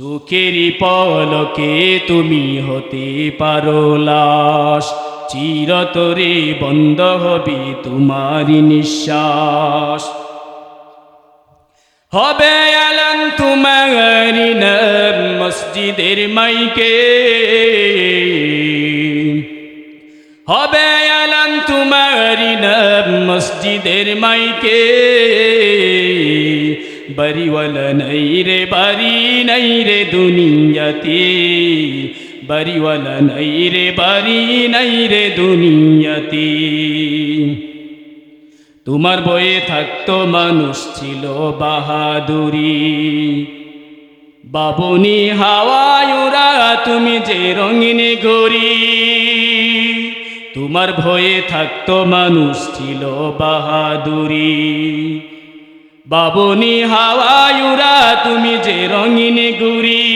চোখেরই পলকে তুমি হতে পারো লাশ। চিরতরে বন্ধ হবে তোমারই নিঃশ্বাস। হবে আলম তোমারি মসজিদের মাইকে। হবে আলম তোমারি মসজিদের মাইকে। বাড়িওয়ালা নাই রে, বাড়ি নাই রে দুনিয়াতে। বাড়িওয়ালা নাই রে, বাড়ি নাই রে দুনিয়াতে। তোমার বয়ে থাকতো মানুষ ছিল বাহাদুরি। বাবুনি হাওয়ায়ুরা তুমি যে রঙিন গরি তোমার ভয়ে থাকতো মানুষ ছিল বাহাদুরি। বাবুনি হাওয়ায়ুরা তুমি যে রঙিন গুরি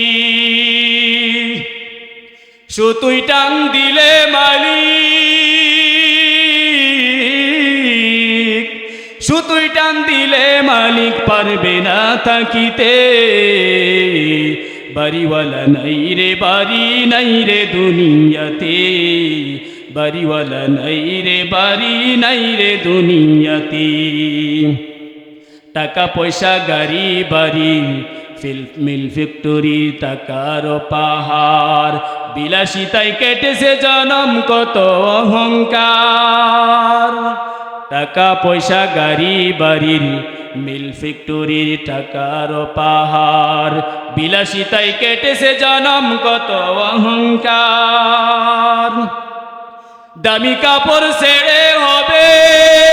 সুতুই টান দিলে মালিক, সুতুই টান দিলে মালিক পারবে না থাকিতে। বাড়িওয়ালা নাই রে, বাড়ি নাই রে দুনিয়াতে। বাড়িওয়ালা নাই রে, বাড়ি নাই রে দুনিয়াতে। টাকা পয়সা গাড়ি, বাড়ি মিল, ফ্যাক্টরি, টাকার পাহাড়। বিলাসিতাই কেটেছে জনম, কত অহংকার। টাকা পয়সা গাড়ি বাড়ির মিল ফ্যাক্টরির টাকার পাহাড়। বিলাসিতাই কেটেছে জনম, কত অহংকার। দামি কাপড় ছেড়ে হবে।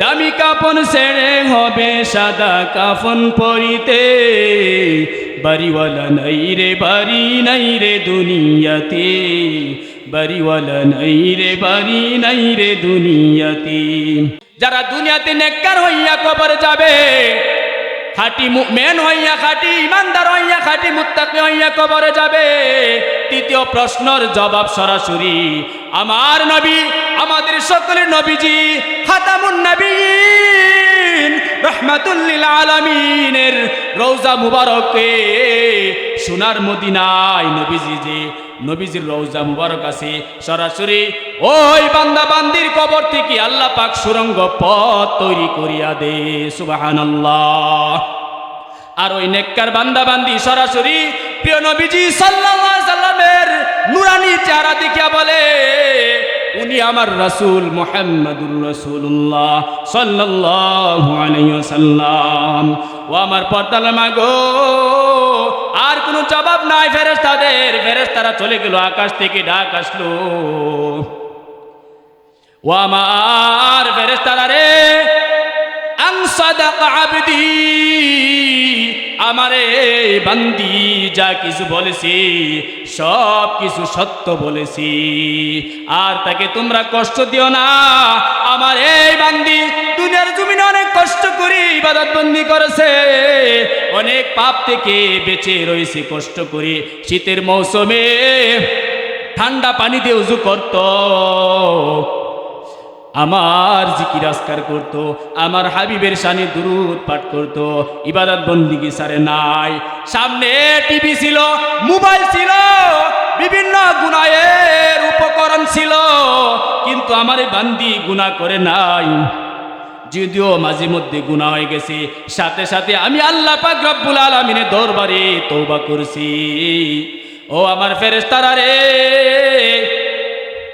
দামি কাপন ছেড়ে হবে সাদা কাফন পরিতে। বাড়িওয়ালা নাই রে, বাড়ি নাই রে দুনিয়াতে। বাড়িওয়ালা নাই রে, বাড়ি নাই রে দুনিয়াতে। যারা দুনিয়াতে নেককার হইয়া কবর যাবে, খাটি মেন হইয়া, খাটি ইমানদার হইয়া, খাটি মুত্তাকি হইয়া কবরে যাবে। তৃতীয় প্রশ্নর জবাব সরাসরি আমার নবী, আমাদের সকলের নবীজি খাতামুন নবীন রহমাতুল্লিল আলামিনের রৌজা মুবারকে সোনার মদিনায় নবীজি যে, নবীজির রৌজা মুবারক আছে, সরাসরি ওই বান্দা বান্দির কবর থেকে আল্লাহ পাক সুরঙ্গ পথ তৈরি করিয়া দে, সুবহানাল্লাহ। আর ওই নেককার বান্দা বান্দি সরাসরি প্রিয় নবীজি সাল্লাল্লাহু সাল্লামের নুরানি চেহারা দেখিয়া বলে, উনি আমার রাসূল মুহাম্মাদুর রসুল্লাহ ওয়াসাল্লাম। ও আমার পর্দার মাগো, আর কোনো জবাব নাই, ফেরেশতাদের। ফেরেশতারা চলে গেল আকাশ থেকে, ডাক আসলো। ও আমার ফেরেশতারা রে আং সাদাক আবদি আমারে বান্দি যা কিছু বলেছি, সব কিছু সত্য বলেছি। আর তাকে তোমরা কষ্ট দিও না। আমার এই বান্দি দুনিয়ার জমিনে অনেক কষ্ট করি ইবাদত বন্দি করেছে। অনেক পাপ থেকে বেঁচে রয়েছে কষ্ট করে। শীতের মৌসুমে ঠান্ডা পানিতে উজু করতো। আমার জিকির আসকার করত, আমার হাবিবের শানে দুরুদ পাঠ করত, ইবাদত বন্দিগি সারে নাই। সামনে টিভি ছিল, মোবাইল ছিল, বিভিন্ন গুনায়ের উপকরণ ছিল, কিন্তু আমার বান্দি গুণা করে নাই। যদিও মাঝে মধ্যে গুণা হয়ে গেছে, সাথে সাথে আমি আল্লাহ পাক রব্বুল আলমিনের দরবারে তৌবা করছি। ও আমার ফেরেস্তারা রে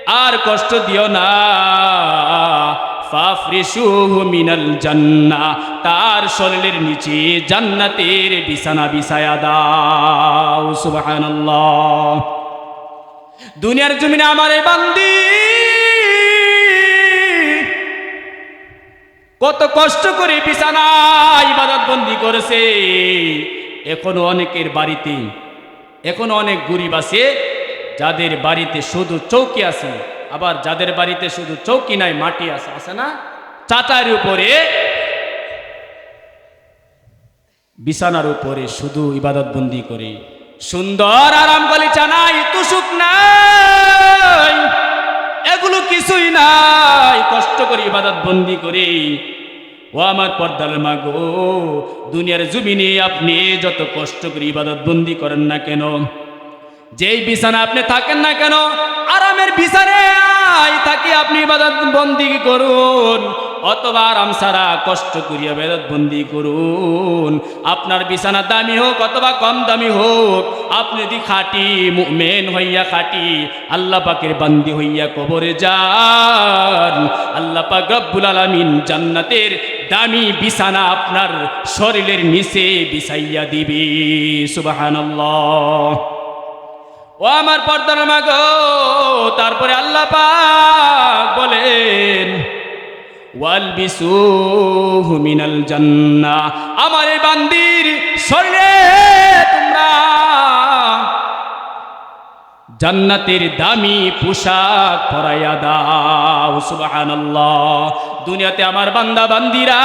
আর কষ্ট দিও না। মিনাল জান্না, তার শরীরের নিচে জান্নাতের বিছানা বিছায়া দাও, সুবহানাল্লাহ। দুনিয়ার জমিনে আমার বান্দি, কত কষ্ট করে বিছানা ইবাদত বন্দি করেছে। এখনও অনেকের বাড়িতে, এখনও অনেক গরিব আছে যাদের বাড়িতে শুধু চৌকি আছে, আবার যাদের বাড়িতে শুধু চৌকি নাই, মাটি আছে আছে না? চাটার উপরে, বিছানার উপরে শুধু ইবাদত বন্দি করে। সুন্দর আরাম গালিচা নাই, তুসুক নাই। এগুলো কিছুই নাই, কষ্ট করে ইবাদত বন্দি করে। ও আমার পর্দার মা গো দুনিয়ার জমিনে আপনি যত কষ্ট করে ইবাদত বন্দি করেন না কেন? যেই বিছানা আপনি থাকেন না কেন, আরামের বিছানায় থাকি আপনি বন্দি করুন, অথবা আরাম সারা কষ্ট করিয়া বেদত বন্দি করুন। আপনার বিছানা দামি হোক অথবা কম দামি হোক, আপনি যদি খাটি মেন হইয়া খাটি আল্লাহ পাকের বান্দি হইয়া কবরে যান, আল্লাহ পাক রব্বুল আলামিন জান্নাতের দামি বিছানা আপনার শরীরের নিচে বিছাইয়া দিবি, সুবহানাল্লাহ। ও আমার পর্দার মাগো, তারপরে আল্লাহ পাক বলেন মিনাল জান্নাহ আমার এই বান্দির শরীরে তোমরা জান্নাতের দামি পোশাক পরাইয়া দাও, সুবহানাল্লাহ। দুনিয়াতে আমার বান্দা বান্দিরা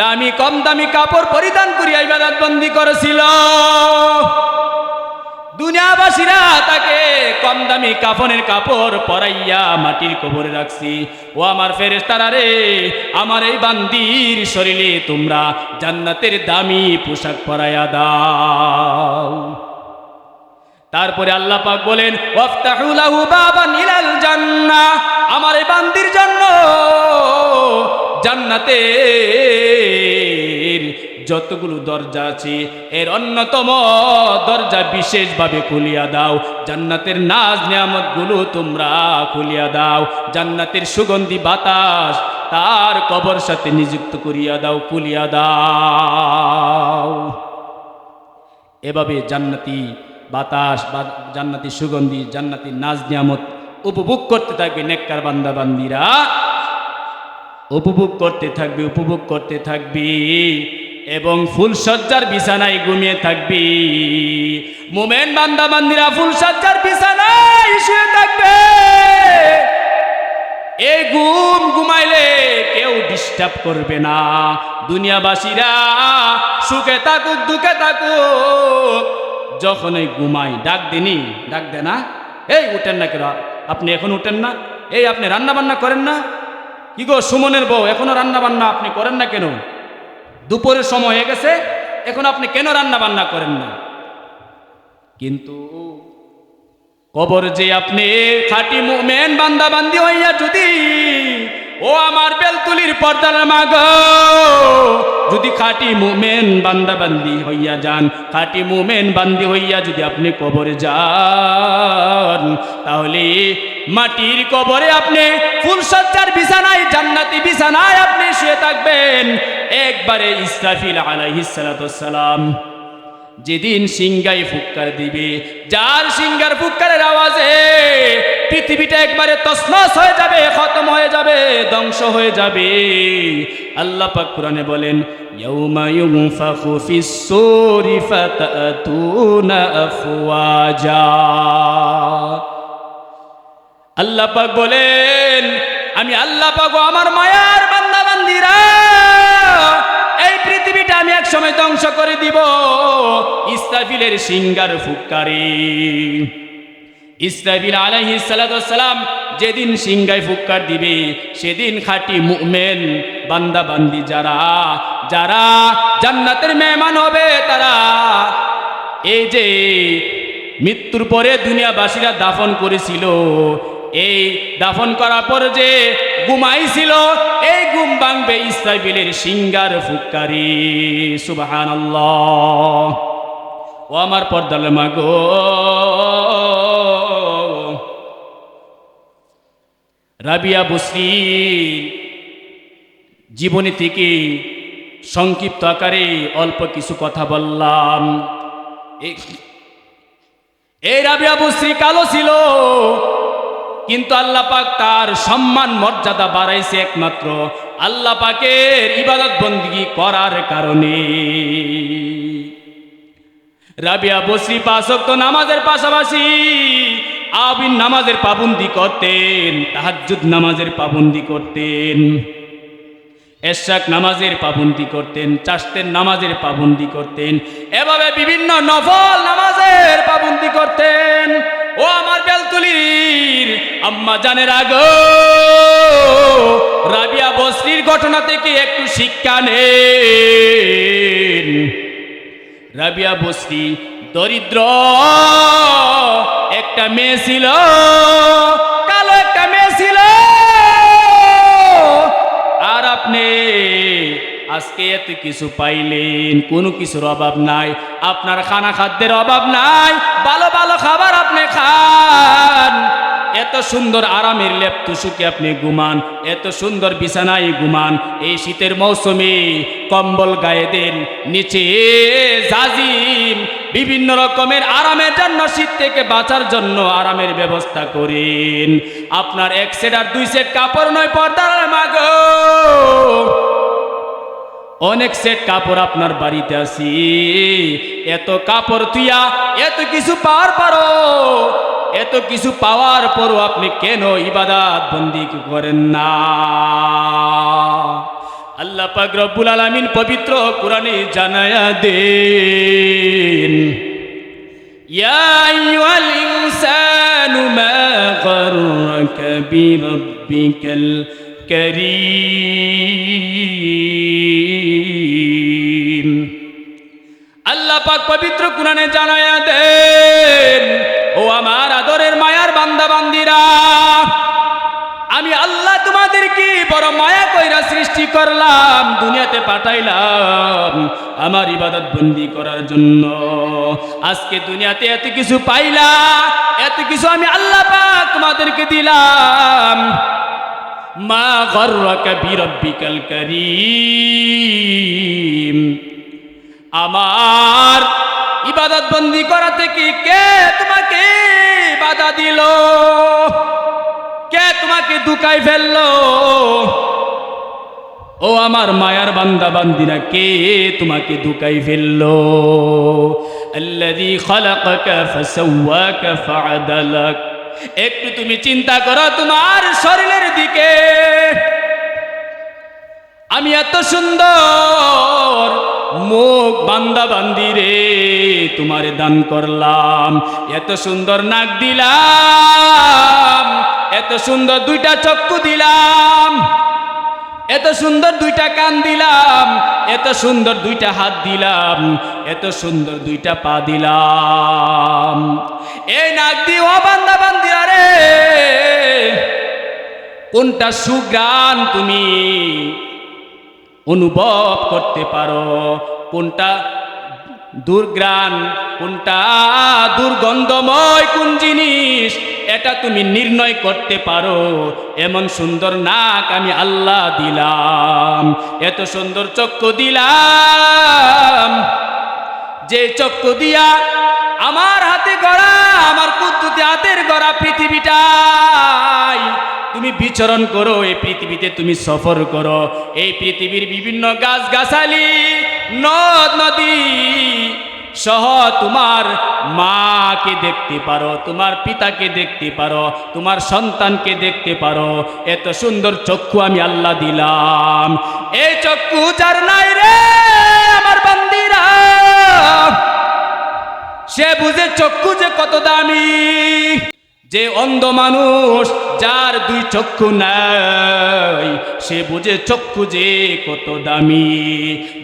দামি, কম দামি কাপড় পরিধান করিয়া ইবাদত বন্দি করেছিল। দুনিয়াবাসীরা তাকে কম দামি কাফনের কাপড় পরাইয়া মাটির কবরে রাখছি। ও আমার ফেরেস্তারা রে, আমার এই বান্দির শরীরে তোমরা জান্নাতের দামি পোশাক পরাইয়া দাও। তারপরে আল্লাহ পাক বলেন, ওয়াফতাহু লাহু বাবান ইলাল জান্নাহ আমার এই বান্দির জন্য জান্নাতের যতগুলো দরজা আছে, এর অন্যতম দরজা বিশেষভাবে খুলিয়া দাও। জান্নাতের নাজ নিয়ামতগুলো তোমরা খুলিয়া দাও। জান্নাতের সুগন্ধি বাতাস তার কবর সাথে নিযুক্ত করিয়া দাও, খুলিয়া দাও। এভাবে জান্নাতি বাতাস বা জান্নাতি সুগন্ধি, জান্নাতি নাজ নিয়ামত উপভোগ করতে থাকবে নেককার বান্দা বান্দিরা উপভোগ করতে থাকবি, উপভোগ করতে থাকবি। এবং ফুলসজ্জার বিছানায় ঘুমিয়ে থাকবি। মোমেন বান্দা, বান্দিরা ফুলসজ্জার বিছানায় শুয়ে থাকবে। এই ঘুম ঘুমাইলে কেউ ডিস্টার্ব করবে না। দুনিয়াবাসীরা সুখে থাকুক, দুঃখে থাকুক। যখন এই ঘুমাই, ডাক দিনি, ডাক দে না। এই, উঠেন না কেন? আপনি এখন উঠেন না? এই, আপনি রান্না বান্না করেন না? কি গো সুমনের বউ, এখনও রান্না বান্না আপনি করেন না কেন? দুপুরের সময় হয়ে গেছে, এখন আপনি কেন রান্না বান্না করেন না? কিন্তু কবর যে আপনি খাটি মেন বান্দা বান্দি হইয়া যদি ও আমার বেলতুলির পর্দার মাগ যদি খাটি মুমেন বান্দা বান্দি হইয়া যান, খাটি মুমেন বান্দি হইয়া যদি আপনি কবরে যান, তাহলে মাটির কবরে আপনি ফুলসজ্জার বিছানায়, জান্নাতি বিছানায় আপনি শুয়ে থাকবেন। একবারে ইসরাফিল আলাইহিস সালাম যেদিন সিংগাই ফুৎকার দিবে, যার সিংগার ফুৎকারের আওয়াজে পৃথিবীটা একবারে তসনস হয়ে যাবে, খতম হয়ে যাবে, ধ্বংস হয়ে যাবে। আল্লাহ পাক কোরআনে বলেন, ইয়াউমা ইউনফাখু ফিস সূরি ফাতাতুনা আফওয়াজা। আল্লাহ পাক বলেন, আমি আল্লাহ পাক আমার মায়ার বান্দা বান্দিরা এই পৃথিবীটা আমি এক সময় ধ্বংস করে দিব। ইসরাফিলের সিঙ্গার ফুৎকারে ইসরাফিল আলাইহি সালাম যেদিন সিংগায় ফুৎকার দিবে, সেদিন খাঁটি মুমেন বান্দা বান্দি যারা যারা জান্নাতের মেহমান হবে, তারা এই যে মৃত্যুর পরে দুনিয়াবাসীরা দাফন করেছিল, এই দাফন করার পর যে ঘুমাইছিল এই ঘুম ভাঙবে ইসরাফিলের সিঙ্গার ফুৎকারি। সুবাহান ও আমার পর্দাল মাগো রাবিয়া বসরি জীবনী থেকে সংক্ষিপ্ত আকারে অল্প কিছু কথা বললাম। এই রাবিয়া বসরি কালো ছিল, কিন্তু আল্লাহ পাক তার সম্মান মর্যাদা বাড়াইছে একমাত্র আল্লাহ পাকের ইবাদত বন্দিগি করার কারণে। রাবিয়া বসরি পাশক্ত নামাজের পাশাপাশি আবিন নামাজের পাবন্দি করতেন, তাহাজ্জুদ নামাজের পাবন্দি করতেন, এশাক নামাজের পাবন্দি করতেন চাষতের নামাজের পাবন্দি করতেন, এভাবে বিভিন্ন নফল নামাজের পাবন্দি করতেন। ও আমার বেলতুলির আম্মা জানের আগ, রাবিয়া বস্রির ঘটনা থেকে একটু শিক্ষা নেন। রাবিয়া বস্রি দরিদ্র একটা মেয়ে ছিল, কালো একটা মেয়ে ছিল। আর আপনি আজকে এত কিছু পাইলেন, কোনো কিছুর অভাব নাই, আপনার খানা খাদ্যের অভাব নাই, ভালো ভালো খাবার আপনি খান। এত সুন্দর আরামের লেপ তুষুকে আপনি ঘুমান, এত সুন্দর বিছানায় ঘুমান, এই শীতের মৌসুমে কম্বল গায়ে দেন, নিচে জাজিম বিভিন্ন রকমের আরামের জন্য শীত থেকে বাঁচার জন্য আরামের ব্যবস্থা করেন। আপনার এক সেট আর দুই সেট কাপড় নয় পর্দার মাগো। অনেক সেট কাপড় আপনার বাড়িতে আসি এত কাপড় তুইয়া এত কিছু পাওয়ার পারো এত কিছু পাওয়ার পরও আপনি কেন ইবাদাত বন্দি করেন না? আল্লাহ পাক রব্বুল আলামিন পবিত্র কোরআনে জানায়া দেন, ইয়া আইয়ুহাল ইনসানু মা গাররাকা বিরাব্বিকাল করিম। আল্লাহ পাক পবিত্র কোরআনে জানায়া দেন, ও আমার আদরের মায়ার বান্দা বান্দিরা আমি আল্লাহ তোমাদেরকে বড় মায়া কইরা সৃষ্টি করলাম, দুনিয়াতে পাঠাইলাম, আমার ইবাদত বন্দি করার জন্য। আজকে দুনিয়াতে এত কিছু পাইলা, এত কিছু আমি আল্লাহ পাক তোমাদেরকে দিলাম। মা গর্রকা বিরব্বিকাল করিম। আমার ইবাদত বন্দি করা থেকে কে তোমাকে বাধা দিল? কে তোমাকে দুকাই ফেলল? ও আমার মায়ার বান্দা বান্দিরা, কে তোমাকে দুকাই ফেলল? আল্লাযী খালাকাকা ফাসাওয়াকা ফাআদালাক। একটু তুমি চিন্তা করো তোমার শরীরের দিকে। আমি এত সুন্দর মুখ বান্দা বান্দি রে, তোমারে দান করলাম। এত সুন্দর নাক দিলাম। এত সুন্দর দুইটা চক্ষু দিলাম, এত সুন্দর দুইটা কান দিলাম, এত সুন্দর দুইটা হাত দিলাম, এত সুন্দর দুইটা পা দিলাম। এই নাক দিয়ে, ও বান্দা বান্দিরা রে কোনটা সুগ্রাণ তুমি অনুভব করতে পারো? কোনটা দুর্গ্রাণ কোনটা দুর্গন্ধময়, কোন জিনিস এটা তুমি নির্ণয় করতে পারো। এমন সুন্দর নাক আমি আল্লাহ দিলাম। এত সুন্দর চক্ষু দিলাম। যে চক্ষু দিয়া আমার হাতে গড়া, আমার কুদ্দুতে হাতের গড়া পৃথিবীটাই তুমি বিচরণ করো, এই পৃথিবীতে তুমি সফর করো। এই পৃথিবীর বিভিন্ন গাছ গাছালি নদ, নদী সহ তোমার মাকে দেখতে পারো, তোমার পিতাকে দেখতে পারো, তোমার সন্তানকে দেখতে পারো। এত সুন্দর চক্ষু আমি আল্লাহ দিলাম। এই চক্ষু যার নাই রে আমার বান্দিরা। সে বুঝে চক্ষু যে কত দামি, যে অন্ধ মানুষ যার দুই চক্ষু নাই, সে বুঝে চক্ষু যে কত দামি।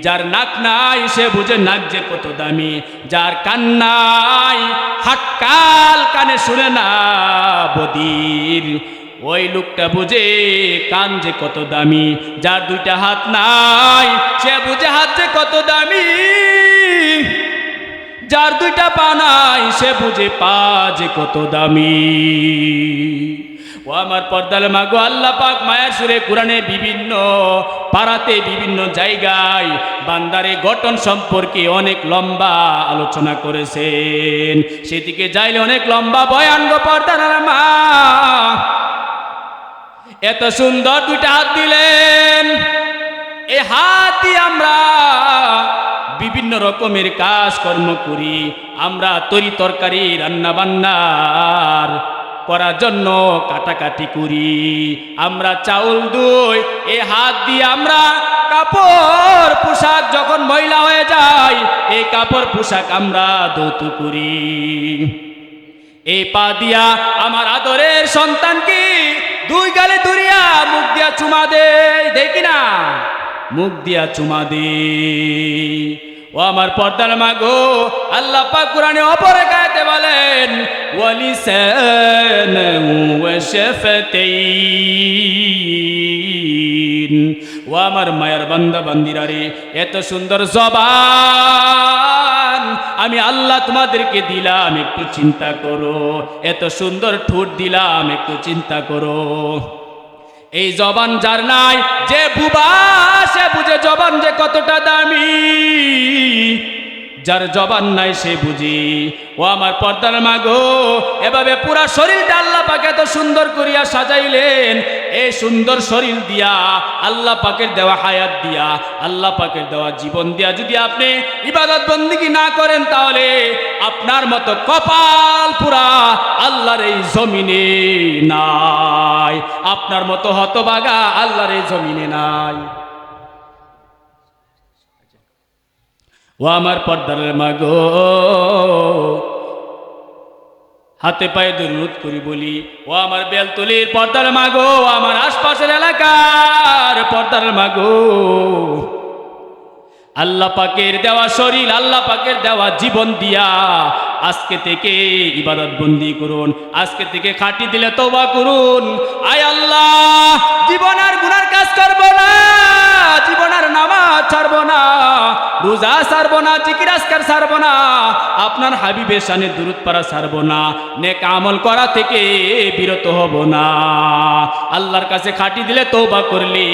যার নাক নাই, সে বুঝে নাক যে কত দামি। যার কান নাই হাটকাল কানে শুনে না বদির। ওই লোকটা বুঝে কান যে কত দামি। যার দুইটা হাত নাই, সে বুঝে হাত যে কত দামি। যার দুইটা পা নাই, সে বুঝে পা যে কত দামি। ও আমার পর্দাল মাগো, আল্লাহ পাক মায়ার সুরে কোরআনে বিভিন্ন পাড়াতে বিভিন্ন জায়গায় বান্দারে গঠন সম্পর্কে অনেক লম্বা আলোচনা করেছেন। সেদিকে যাইলে অনেক লম্বা বয়ান গো পর্দার মা। এত সুন্দর দুইটা হাত দিলেন। এ হাত আমরা বিভিন্ন রকমের কাজ কর্ম করি। আমরা তরি তরকারি রান্না বান্নার করার জন্য কাটাকাটি করি। আমরা চাউল দই, এ হাত দিয়ে আমরা কাপড় পোশাক যখন ময়লা হয়ে যায় এই কাপড় পোশাক আমরা দৌত করি। এই পা দিয়া আমার আদরের সন্তানকে দুই গালে দুরিয়া মুখ দিয়া চুমা দে দেখি না মুখ দিয়া চুমা দে ও আমার পর্দার মাগো, আল্লাহ পাক কোরআনে অপরে গায়তে বলেন ওয়ালিসান ওয়া ও আমার মায়ের বান্দা বান্দিরা রে, এত সুন্দর জবান আমি আল্লাহ তোমাদেরকে দিলাম, একটু চিন্তা করো। এত সুন্দর ঠোঁট দিলাম, একটু চিন্তা করো। এই জবান যার নাই যে বুবা সে বুঝে জবান যে কতটা দামি। যার জবান নাই সে বুঝি। ও আমার পর্দার মাগো, এভাবে পুরা শরীরটা আল্লাহ পাকে এত সুন্দর করিয়া সাজাইলেন। এই সুন্দর শরীর দিয়া, আল্লাহ পাকের দেওয়া হায়াত দিয়া, আল্লাহ পাকের দেওয়া জীবন দিয়া যদি আপনি ইবাদত বন্দিগি না করেন তাহলে আপনার মতো কপাল পুরা আল্লাহর এই জমিনে নাই। আপনার মতো হতবাগা আল্লাহর এই জমিনে নাই। ও আমার পর্দার মাগো। হাতে পায়ে দুরুদ করি বলি, ও আমার বেলতলির পর্দার মাগো, ও আমার আশপাশের এলাকার পর্দার মাগো। আল্লাহ পাকের দেওয়া শরীর, আল্লাহ পাকের দেওয়া জীবন দিয়া আজকে থেকে ইবাদত বন্দি করুন, আজকে থেকে খাটি দিলে তওবা করুন। আয় আল্লাহ, জীবন আর গুনার কাজ করব না, জীবন আর নামাজ ছাড়বো না। রোজা ছাড়বো না চিকিরাজকার ছাড়বো না, আপনার হাবিবের সানে দূরত পারা ছাড়বো না, নেক আমল করা থেকে বিরত হব না। আল্লাহর কাছে খাটি দিলে তৌবা করলে,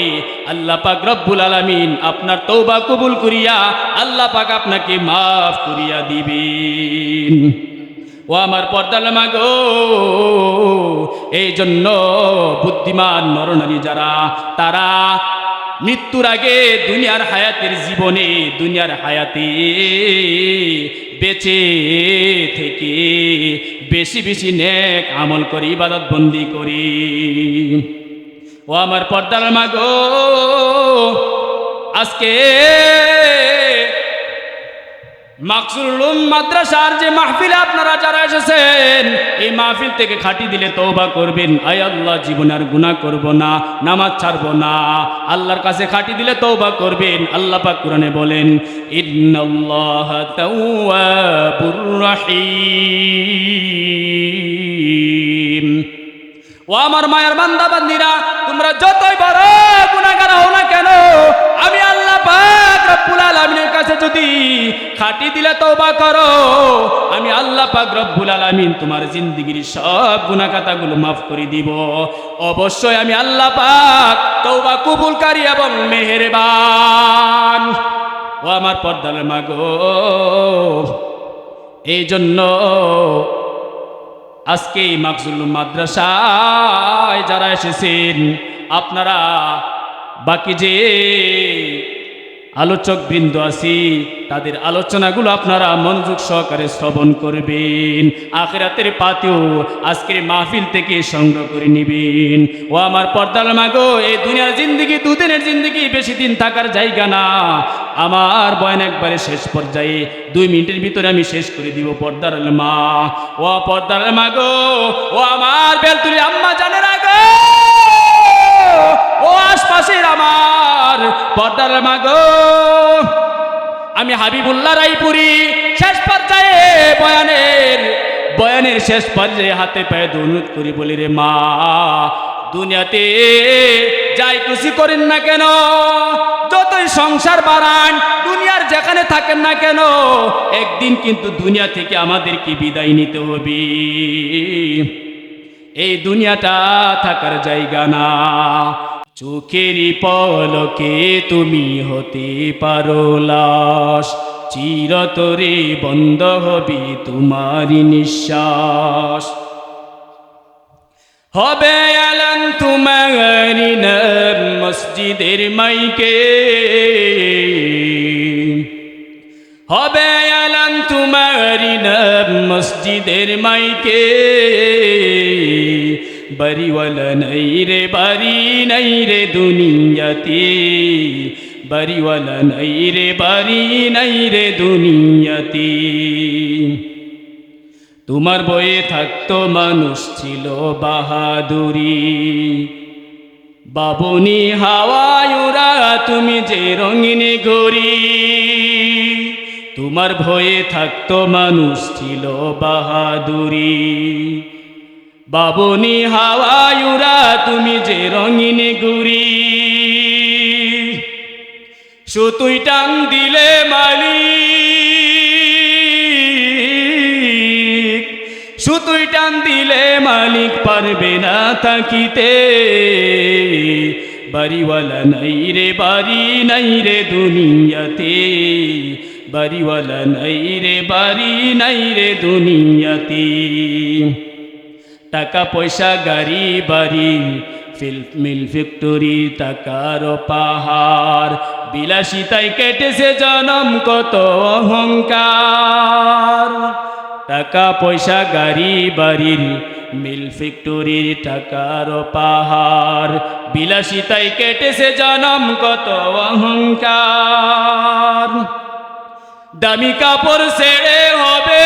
আল্লাহ পাক রব্বুল আলামিন আপনার তৌবা কবুল করিয়া আল্লাহ পাক আপনাকে মাফ করিয়া দিবেন। ও আমার পর্দাল মাগো এই জন্য বুদ্ধিমান নরনারী যারা, তারা মৃত্যুর আগে দুনিয়ার হায়াতের জীবনে দুনিয়ার হায়াতে বেঁচে থেকে বেশি বেশি নেক আমল করি, ইবাদত বন্দি করি। ও আমার পর্দার মাগো আজকে মাকসুরুল মাদ্রাসার যে মাহফিলে আপনারা এই থেকে দিলে করবেন। আল্লাহ আর করব না, নামাজ না। আল্লাহর কাছে দিলে করবেন। ও আমার মায়ের বান্দা বান্দিরা তোমরা যতই বড় গুনাহগার হও না কেন, আমি আল্লাহ রব্বুল আলামিনের কাছে যদি খাটি দিলে তওবা করো, আমি আল্লাহ পাক রব্বুল আলামিন তোমার জিন্দেগীর সব গুনাহ খাতাগুলো মাফ করে দিব। অবশ্যই আমি আল্লাহ পাক তওবা কবুলকারী এবং মেহেরবান। ও আমার পর্দার মাগো এই জন্য আজকে এই মাকসুল মাদ্রাসায় যারা এসেছেন, আপনারা বাকি যে আলোচক বৃন্দ আছি, তাদের আলোচনাগুলো আপনারা মনোযোগ সহকারে শ্রবণ করবেন। আখেরাতের পাতেও আজকের মাহফিল থেকে সংগ্রহ করে নেবেন। ও আমার পর্দাল মাগো, এই দুনিয়ার জিন্দগি, দুদিনের জিন্দগি বেশি দিন থাকার জায়গা না। আমার বয়ান একবারে শেষ পর্যায়ে, দুই মিনিটের ভিতরে আমি শেষ করে দিব পর্দার মা। ও পর্দার মাগো, ও আমার বেলতুলি আম্মা জানের আগো! আশপাশের আমার পর্দার মাগো। আমি হাবিবুল্লাহ রায়পুরি শেষ পর্যায়ে বয়ানের বয়ানের শেষ পর্যায়ে হাতে পায়ে দৌলত করি বলি রে মা, দুনিয়াতে যাই খুশি করেন না কেন? যতই সংসার বাড়ান, দুনিয়ার যেখানে থাকেন না কেন, একদিন কিন্তু দুনিয়া থেকে আমাদেরকে বিদায় নিতে হবে। এই দুনিয়াটা থাকার জায়গা না। চোখেরই পলকে তুমি হতে পারো লাশ। চিরতরে বন্ধ হবে তোমারই নিঃশ্বাস। হবে আলন তোমারি মসজিদের মাইকে। হবে আলন তোমারি মসজিদের মাইকে। বাড়িওয়ালা নাই রে বাড়ি নাই রে দুনিয়াতে। বাড়িওয়ালা নাই রে বাড়ি নাই রে দুনিয়াতে। তোমার বয়ে থাকতো মানুষ ছিল বাহাদুরি। বাবুনি হাওয়ায়ুরা তুমি যে রঙিন গরি তোমার ভয়ে থাকতো মানুষ ছিল বাহাদুরি। বাবুনি হাওয়ায়ুরা তুমি যে রঙিন গুরি সুতুই টাং দিলে মালিক, সুতুই টান দিলে মালিক পারবে না থাকিতে। বাড়িওয়ালা নাই রে, বাড়ি নাই রে দুনিয়াতে। বাড়িওয়ালা নাই রে, বাড়ি নাই রে দুনিয়াতে। টাকা পয়সা গাড়ি বাড়ি মিল ফ্যাক্টরি, টাকার পাহাড়। বিলাসিতাই কেটেছে জনম কত অহংকার। টাকা পয়সা গাড়ি বাড়ির, মিল ফ্যাক্টরির টাকার পাহাড়। বিলাসিতাই কেটেছে জনম কত অহংকার। দামি কাপড় ছেড়ে হবে।